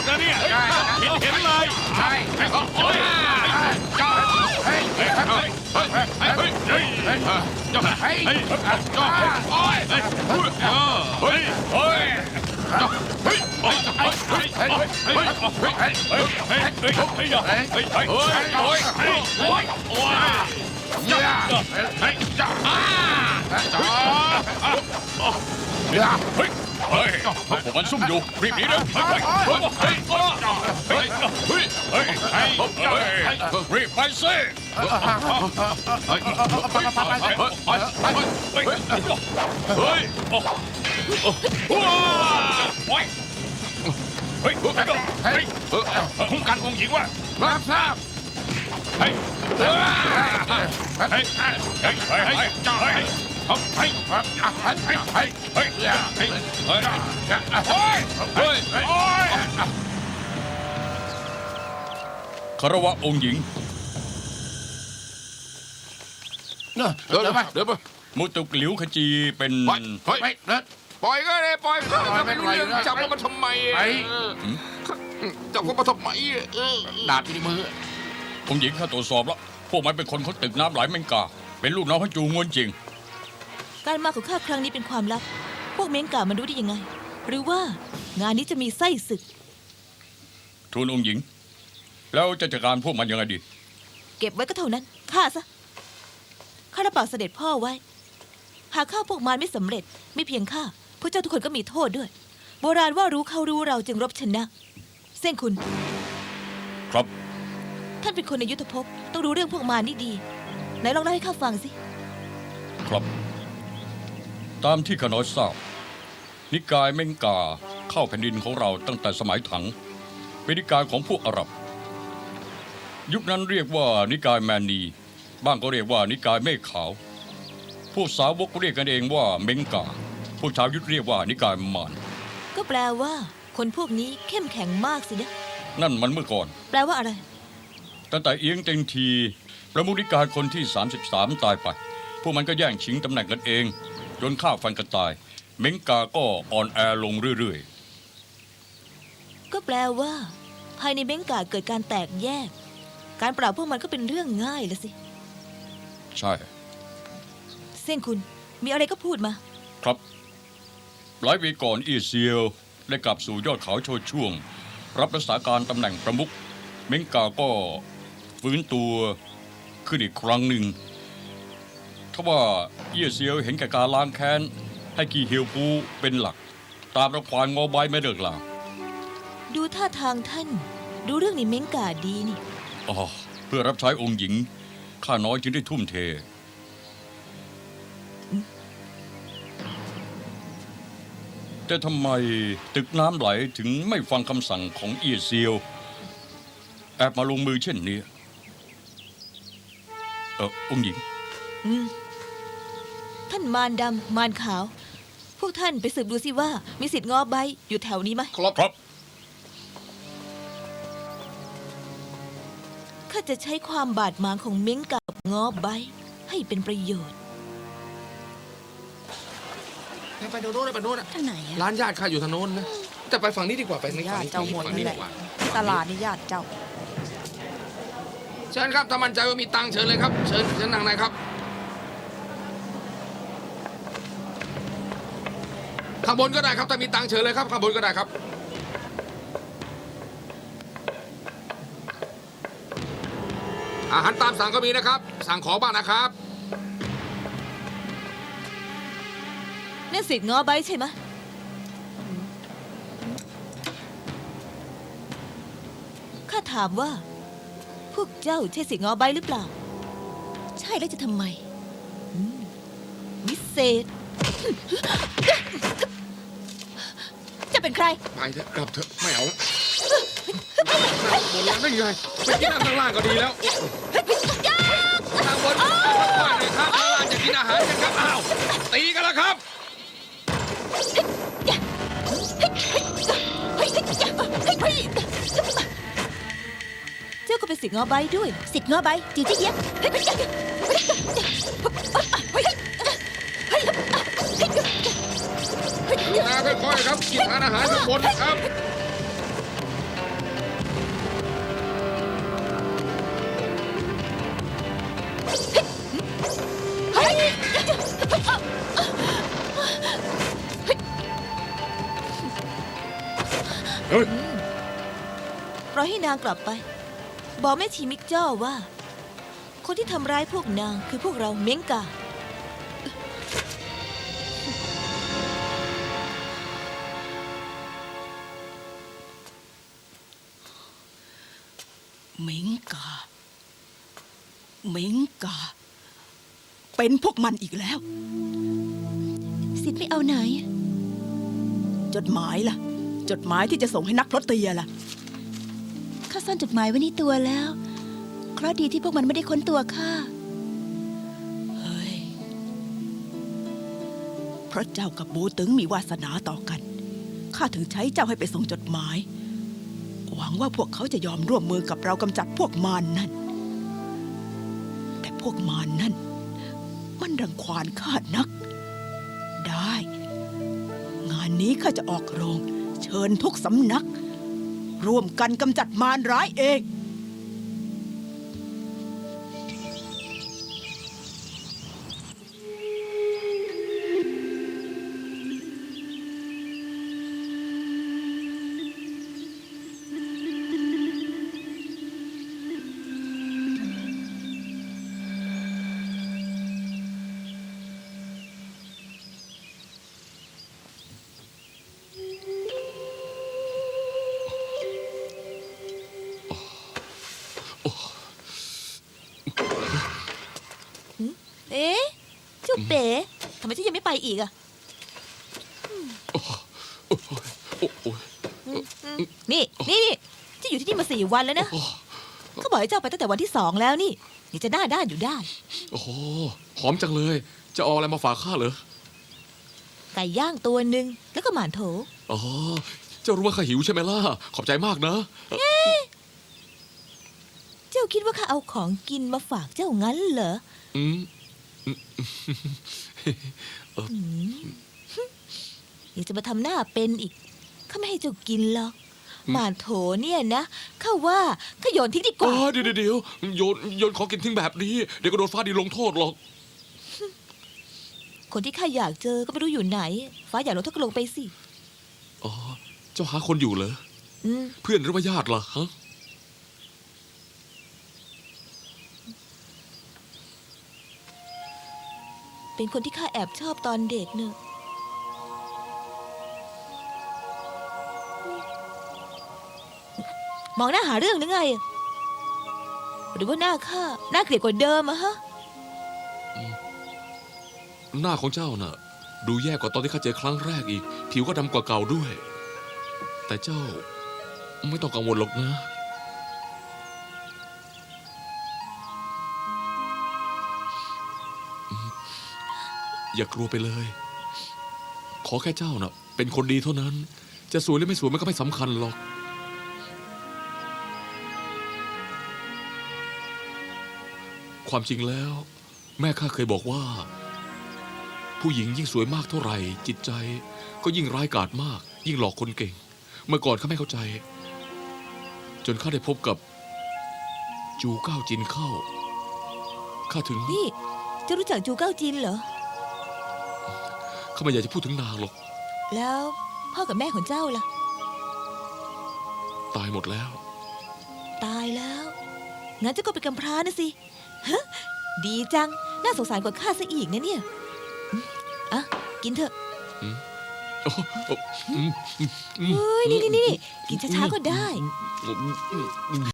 ดนะเนี่ยใช่เห็นเห็นเลยใช่โอ้ยจ้าเฮ้ยเฮ้ยเฮ้ยเฮ้ยเฮ้ยเฮ้ยเฮ้ยจ้าเฮ้ยเฮ้ยจ้าโอ้ยเฮ้ยเฮ้ยเฮ้ยเฮ้ยเฮ้ยเฮ้ยเฮ้ยเฮ้ยเฮ้ยเฮ้ยเฮ้ยเฮ้ยเฮ้ยเฮ้ยเฮ้ยเฮ้ยเฮ้ยโอ้ยโอ้ยโอ้ยโอ้ยจ้าเฮ้ยจ้าอ้าจ้าเฮ้ยเฮ้ยพวกมันซุ่มอยู่รีบหนีเลยเฮ้ยเฮ้ยเฮ้ยเฮ้ยเฮ้ยเฮ้ยเฮ้ยเฮ้ยรีบไปสิเฮ้ยเฮ้ยเฮ้ยเฮ้ยเฮ้ยว้าโอ้ยเฮ้ยเฮ้ยเฮ้ยคุ้มกันองค์หญิงวะรับทราบเฮ้ยเฮ้ยเฮ้ยเฮ้ยเฮ้ยเฮ้ยเฮ้ยเฮ้ยเฮ้ยเฮ้ยเฮ้ยเฮ้ยเฮ้ยเฮ้ยเฮ้ย เฮ้ยพวกมันซุ่มอยู่รีบหนีเลยเฮ้ยเฮ้ยเฮ้ยเฮ้ยเฮ้ยเฮ้ยรีบไปสิเฮ้ยเฮ้ยเฮ้ยเฮ้ยเฮ้ยเฮ้ยเฮ้ยเฮ้ยเฮ้ยเฮ้ยเฮ้ยเฮ้ยเฮ้ยเฮ้ยเฮ้ยเฮ้ยเฮ้ยเฮ้ยเฮ้ย รวะองค์หญิง เดินไปเดินไปมุตุกหลิวขจีเป็นไปเฮ้ยเดินปล่อยก็ได้ปล่อยก็ปล่อยไม่ไม่รู้เรื่องปล่อยจับเขามาทำไมไปเออจับเขามาทำไมเออดาบที่มือองค์หญิงข้าตรวจสอบแล้ว พวกมันเป็นคนเขาตึกน้ำไหลแมงกา เป็นลูกน้องพระจูงวนจริง การมาของข้าครั้งนี้เป็นความลับ พวกเม้งกามันรู้ได้ยังไง หรือว่างานนี้จะมีไส้ศึก ทูลองค์หญิง แล้วจะจัดการพวกมันยังไงดี เก็บไว้ก็เท่านั้นฆ่าซะข้ารับปากเสด็จพ่อไว้ หากฆ่าพวกมารไม่สำเร็จ ไม่เพียงข้าพวกเจ้าทุกคนก็มีโทษด้วย โบราณว่ารู้เขารู้เราจึงรบชนะ เส้นคุณ ครับ ท่านเป็นคนในยุทธภพต้องรู้เรื่องพวกมารนี่ดี ไหนลองเล่าให้ข้าฟังสิ ครับ ตามที่ข้าน้อยทราบ นิกายเมงกาเข้าแผ่นดินของเราตั้งแต่สมัยถัง เป็นนิกายของพวกอาหรับ ยุคนั้นเรียกว่านิกายแมนนี บ้างก็เรียกว่านิกายเมฆขาวพวกสาวกเรียกกันเองว่าเมงกาพวกชาวยุทธเรียกว่านิกายมารก็แปลว่า คนพวกนี้เข้มแข็งมากสินะ นั่นมันเมื่อก่อน แปลว่าอะไร ตั้งแต่เอียงเต็งที ประมุขนิกายคนที่ 33 ตายไป พวกมันก็แย่งชิงตำแหน่งกันเอง จนฆ่าฟันกันตาย เมงกาก็อ่อนแอลงเรื่อยก็แปลว่า ภายในเม้งกาเกิดการแตกแยก การปราบพวกมันก็เป็นเรื่องง่ายละสิ ๆ ใช่ เส้นคุณมีอะไรก็พูดมา ครับ หลายปีก่อนอีเซียวได้กลับสู่ยอดเขาโชดช่วง รับรักษาการตำแหน่งประมุขเมงกาก็ฟื้นตัวขึ้นอีกครั้งหนึ่ง ถ้าว่าเอียเซียวเห็นแก่การล้างแค้น ให้กีเฮียวปูเป็นหลัก ตามระควานงอใบไม่เลิกลาดูท่าทางท่าน ดูเรื่องในเม้งกาดีนี่ อ๋อเพื่อรับใช้องค์หญิง ข้าน้อยจึงได้ทุ่มเท แต่ทำไมตึกน้ำไหลถึงไม่ฟังคำสั่งของเอียเซียว แอบมาลงมือเช่นนี้ เออองค์หญิง อืม ท่านมารดำมารขาว พวกท่านไปสืบดูสิว่ามีสิทธิ์งอใบอยู่แถวนี้ไหมครับครับ ข้าจะใช้ความบาดหมางของเม้งกับงอใบให้เป็นประโยชน์ ไปดูโน้นไปดูโน้นทางไหนอะร้านญาติข้าอยู่ทางโน้นนะแต่ไปฝั่งนี้ดีกว่าไปฝั่งนี้ญาติเจ้าหมดฝั่งนั่นี้นแหดีละกว่าที่ตลาดนี่ญาติเจ้า เชิญครับถ้ามั่นใจว่ามีตังค์เชิญเลยครับเชิญเชิญนั่งในครับ ข้างบนก็ได้ครับถ้ามีตังค์เชิญเลยครับข้างบนก็ได้ครับ อาหารตามสั่งก็มีนะครับ สั่งขอบ้างนะครับ นั่นสิทธิ์งอใบใช่ไหมข้าถามว่า พวกเจ้าใช่สิทธิ์งอใบหรือเปล่า ใช่แล้วจะทำไมอืมวิเศษ จะเป็นใคร ไปเถอะกลับเถอะไม่เอาแล้วนั่งบนแล้วได้ยังไงไปกินข้างล่างก็ดีแล้วข้างบนข้างล่างเลยครับข้างล่างจะกินอาหารกันครับอ้าวตีกันแล้วครับเจ้าก็เป็นสิทธิ์งอใบด้วย สิทธิ์งอใบจิ๋วเจี๊ยบ เฮ้ยปล่อยให้นางกลับไป บอกแม่ชีมิกเจ้าว่า คนที่ทำร้ายพวกนางคือพวกเราเม้งกา เหมิงกาเหมิงกา เป็นพวกมันอีกแล้ว สิทธิ์ไม่เอาไหน จดหมายล่ะ จดหมายที่จะส่งให้นักพรตเตียล่ะ ข้าซ่อนจดหมายไว้ในตัวแล้ว เคราะห์ดีที่พวกมันไม่ได้ค้นตัวข้า เฮ้ย เพราะเจ้ากับบูตึงมีวาสนาต่อกัน ข้าถึงใช้เจ้าให้ไปส่งจดหมาย หวังว่าพวกเขาจะยอมร่วมมือกับเรากำจัดพวกมารนนั่น แต่พวกมารนนั่น มันรังควานข้านัก ได้ งานนี้ข้าจะออกโรง เชิญทุกสำนัก ร่วมกันกำจัดมารร้ายเอง เจ้าเป๋ทำไมเจ้ายังไม่ไปอีกอะโอ้โอ้ยนี่นี่นี่เจะอยู่ที่นี่มาสี่วันแล้วนะโอ้เขาบอกให้เจ้าไปตั้งแต่วันที่สองแล้วนี่นี่จะหน้าด้านอยู่ได้ โอ้โหหอมจังเลย จะเอาอะไรมาฝากข้าเหรอ ไก่ย่างตัวหนึ่งแล้วก็หมานโถ อ๋อ เจ้ารู้ว่าข้าหิวใช่ไหมล่ะ ขอบใจมากนะ เจ้าคิดว่าข้าเอาของกินมาฝากเจ้างั้นเหรอ อืม อืมยังจะมาทำหน้าเป็นอีกข้าไม่ให้เจ้ากินหรอกหมานโถเนี่ยนะข้าว่าข้าโยนทิ้งดีกอ๋อว่าเดี๋ยวเดี๋ยวเดี๋ยวโยนโยนของกินทิ้งแบบนี้ เดี๋ยวก็โดนฟ้าดีลงโทษหรอก คนที่ข้าอยากเจอก็ไม่รู้อยู่ไหน ฟ้าอยากลงโทษก็ลงไปสิ อ๋อ เจ้าหาคนอยู่เหรอ อืม เพื่อนหรือว่าญาติล่ะฮะ เป็นคนที่ข้าแอบชอบตอนเด็กเนอะมองหน้าหาเรื่องหรือไง หรือว่าหน้าข้าหน้าเกลียดกว่าเดิมอะฮะ หน้าของเจ้าน่ะ ดูแย่กว่าตอนที่ข้าเจอครั้งแรกอีก ผิวก็ดำกว่าเก่าด้วย แต่เจ้าไม่ต้องกังวลหรอกนะ อย่ากลัวไปเลย ขอแค่เจ้าน่ะ เป็นคนดีเท่านั้น จะสวยหรือไม่สวยมันก็ไม่สำคัญหรอก ความจริงแล้ว แม่ข้าเคยบอกว่า ผู้หญิงยิ่งสวยมากเท่าไหร่ จิตใจ ก็ยิ่งร้ายกาจมาก ยิ่งหลอกคนเก่ง เมื่อก่อนข้าไม่เข้าใจ จนข้าได้พบกับ จูเก้าจินเข้าข้าถึง นี่เจะรู้จักจูเก้าจินเหรอ ข้าไม่อยากจะพูดถึงนางหรอก แล้วพ่อกับแม่ของเจ้าล่ะ ตายหมดแล้ว ตายแล้ว งั้นเจ้าก็เป็นกำพร้านะสิฮะดีจัง น่าสงสารกว่าข้าซะอีกนะเนี่ยอืมอะ กินเถอะ โอ้โหอืมอืมอืม เฮ้ย นี่นี่นี่กินช้าๆก็ได้ อืมอืม